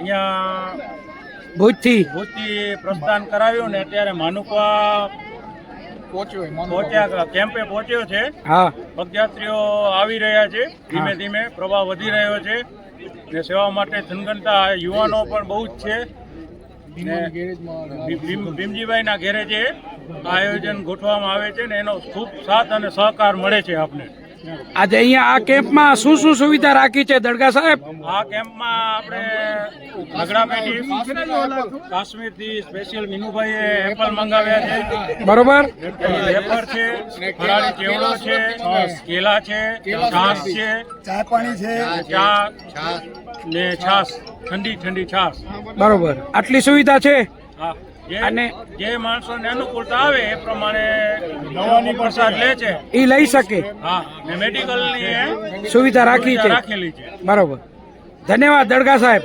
અહીંયા ભુજથી? ભૂજથી પ્રસ્થાન કરાવ્યું ને અત્યારે માનુકવા પહોંચ્યા કેમ્પે પહોંચ્યો છે. હા. પગયાત્રીઓ આવી રહ્યા છે. ધીમે ધીમે પ્રવાહ વધી રહ્યો છે. ને સેવા માટે થનગનતા યુવાનો પણ બહુ જ છે. ને ના ભીમ- ભીમજીભાઈના ગેરેજે આયોજન ગોઠવવામાં આવે છે ને એનો ખૂબ સાથ અને સહકાર મળે છે આપને. આજે અહીંયા આ કેમ્પમાં શું શું સુવિધા રાખી છે દરગાહ સાહેબ? આ કેમ્પમાં આપણે નગડા પેટી કાશ્મીરથી સ્પેશિયલ મીનુભાઈએ એપલ મંગાવ્યા છે. બરોબર? વેફર છે ફરાળી ચેવડો છે કેલા છે છાસ છે ચા પાણી છે. ચા ને છાશ ઠંડી ઠંડી છાશ. બરોબર. આટલી સુવિધા છે? હા. અને- જે માણસોને અનુકૂળતા આવે એ પ્રમાણે દવાની પ્રસાદ લે છે એ લઈ શકે હા ને મેડિકલની સુવિધા રાખી છે રાખેલી છે બરોબર ધન્યવાદ દડગા સાહેબ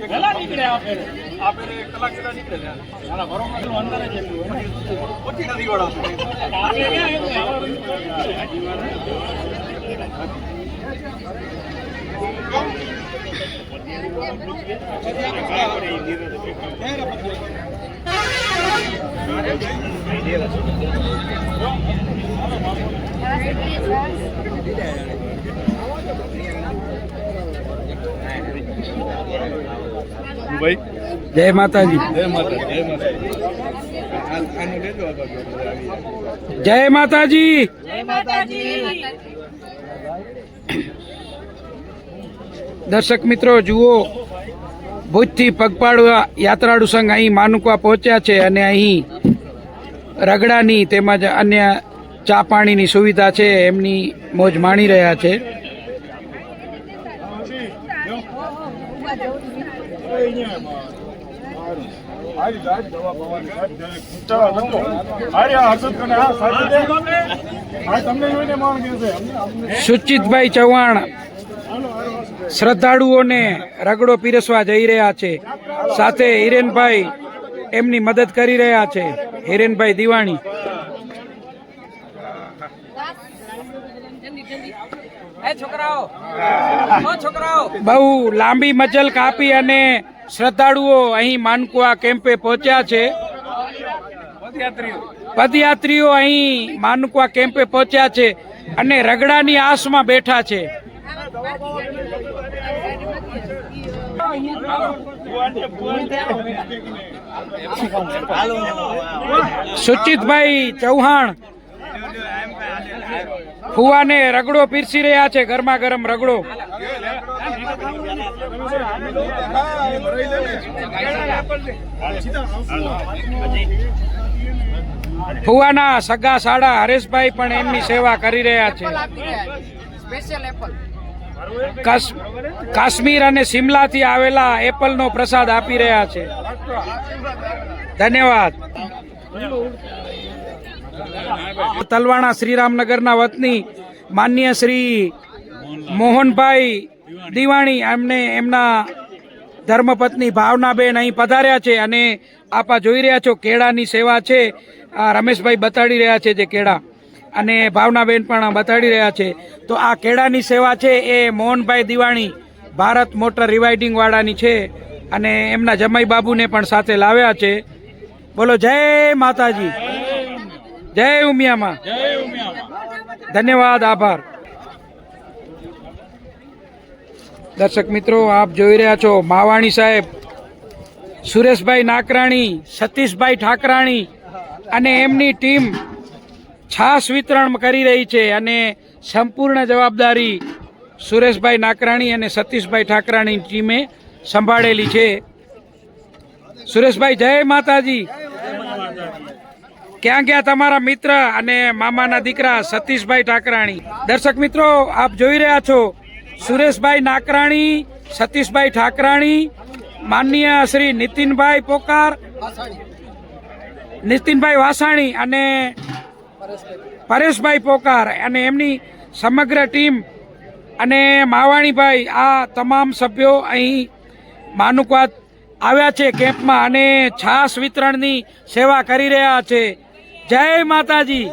વેલા નીકળે આ ફેરે આ ફેરે કલાક પહેલા નીકળે મારા ઘરોમાં મતલબ અંદર જ એટલું ઓછી નથી ભાઈ? જય માતાજી. જય માતાજી જય માતાજી. જય માતાજી. દર્શક મિત્રો, જુઓ, ભુજથી પગપાળવા યાત્રાળુ સંઘ અહીં માનુકવા પહોંચ્યા છે અને અહીં રગડાની તેમજ અન્ય ચા પાણીની સુવિધા છે, એમની મોજ માણી રહ્યા છે. સુચિતભાઈ ચૌહાણ શ્રદ્ધાળુઓને રગડો પીરસવા જઈ રહ્યા છે. સાથે હિરેનભાઈ એમની મદદ કરી રહ્યા છે. હિરેનભાઈ દિવાણી. બહુ લાંબી મજલ કાપી અને શ્રદ્ધાળુઓ અહીં માનકુવા કેમ્પે પહોંચ્યા છે. પદયાત્રીઓ અહીં માનકુવા કેમ્પે પહોંચ્યા છે અને રગડાની આસમાં બેઠા છે. સુચિતભાઈ ચૌહાણ. ફુવાને રગડો પીરસી રહ્યા છે, ગરમા ગરમ રગડો. ફુવાના સગા સાડા હરેશભાઈ પણ એમની સેવા કરી રહ્યા છે. કાશ- કાશ્મીર અને સિમલાથી આવેલા એપલનો પ્રસાદ આપી રહ્યા છે. ધન્યવાદ. તલવાણા શ્રીરામનગરના વતની માન્ય શ્રી મોહનભાઈ દિવાણી એમને એમના ધર્મપત્ની ભાવનાબેન અહીં પધાર્યા છે અને આપા જોઈ રહ્યા છો કેળાની સેવા છે. આ રમેશભાઈ બતાડી રહ્યા છે જે કેળા. અને ભાવનાબેન પણ બતાડી રહ્યા છે. તો આ કેળાની સેવા છે એ મોહનભાઈ દિવાણી ભારત મોટર રિવાઇડિંગ વાળાની છે અને એમના જમાઈ બાબુને પણ સાથે લાવ્યા છે. બોલો, જય માતાજી. જય ઉમિયામાં. ધન્યવાદ, આભાર. દર્શક મિત્રો, આપ જોઈ રહ્યા છો માવાણી સાહેબ, સુરેશભાઈ નાકરાણી, સતીશભાઈ ઠાકરાણી અને એમની ટીમ છાસ વિતરણ કરી રહી છે અને સંપૂર્ણ જવાબદારી સુરેશભાઈ નાકરાણી અને સતીશભાઈ ઠાકરાણી ટીમે સંભાળેલી છે. સુરેશભાઈ, જય માતાજી. ક્યાં ગયા તમારા મિત્ર અને મામાના દીકરા સતીશભાઈ ઠાકરાણી? દર્શક મિત્રો, આપ જોઈ રહ્યા છો સુરેશભાઈ નાકરાણી, સતીશભાઈ ઠાકરાણી, માનનીય શ્રી નીતિનભાઈ પોકાર, નીતિનભાઈ વાસાણી અને પરેશભાઈ. પોકાર અને એમની સમગ્ર ટીમ અને માવાણીભાઈ, આ તમામ સભ્યો અહીં માનુકવાત આવ્યા છે કેમ્પમાં અને છાસ વિતરણની સેવા કરી રહ્યા છે. જય માતાજી.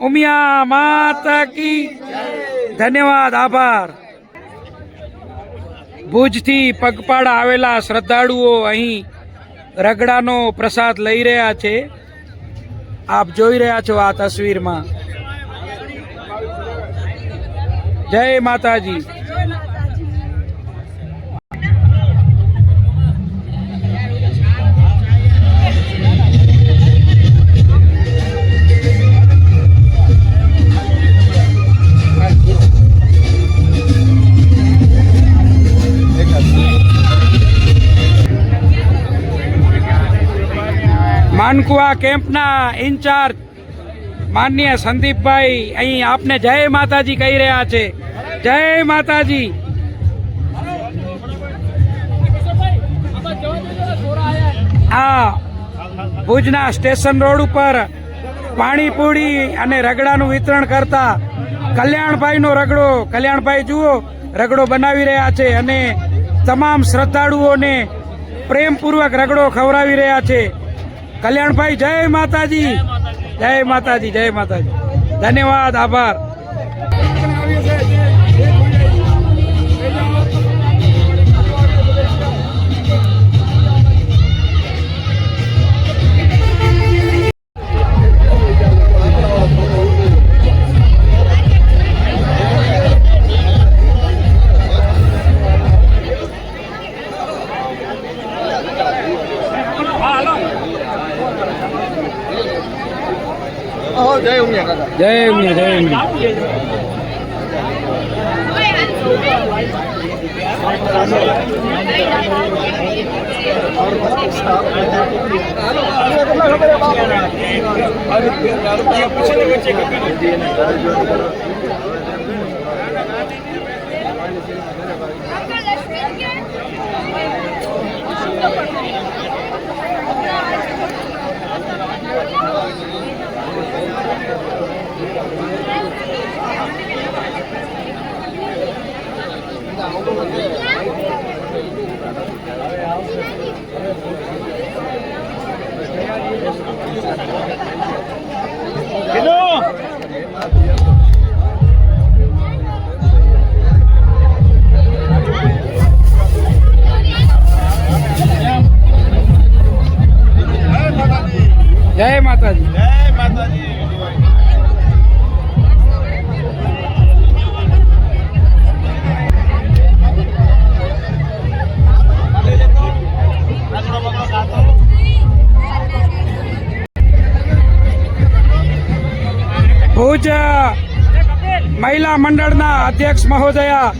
ઉમિયા માતા કી. ધન્યવાદ, આભાર. ભુજથી પગપાળા આવેલા શ્રદ્ધાળુઓ અહીં રગડાનો પ્રસાદ લઈ રહ્યા છે. આપ જોઈ રહ્યા છો આ તસવીરમાં. જય માતાજી. માનકુવા કેમ્પના ઇન્ચાર્જ માનનીય સંદીપભાઈ અહીં આપને જય માતાજી કહી રહ્યા છે. જય માતાજી. આ ભુજના સ્ટેશન રોડ ઉપર પાણીપુરી અને રગડાનું વિતરણ કરતા કલ્યાણભાઈનો રગડો, કલ્યાણભાઈ જુઓ, રગડો બનાવી રહ્યા છે અને તમામ શ્રદ્ધાળુઓને પ્રેમપૂર્વક રગડો ખવડાવી રહ્યા છે. કલ્યાણભાઈ જય માતાજી. જય માતાજી. જય માતાજી ધન્યવાદ આભાર. જય ઉમિયા કાકા. જય ઉમિયા જય ઉમિયા. જય માતાજી. જય માતાજી. ભુજ મહિલા મંડળના અધ્યક્ષ મહોદયા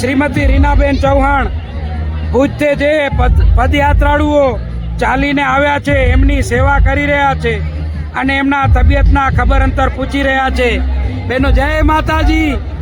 શ્રીમતી રીનાબેન ચૌહાણ. ભુજથી જે પદ- પદયાત્રાળુઓ ચાલીને આવ્યા છે, એમની સેવા કરી રહ્યા છે અને એમના તબિયતના ખબર અંતર પૂછી રહ્યા છે. બેનો જય માતાજી.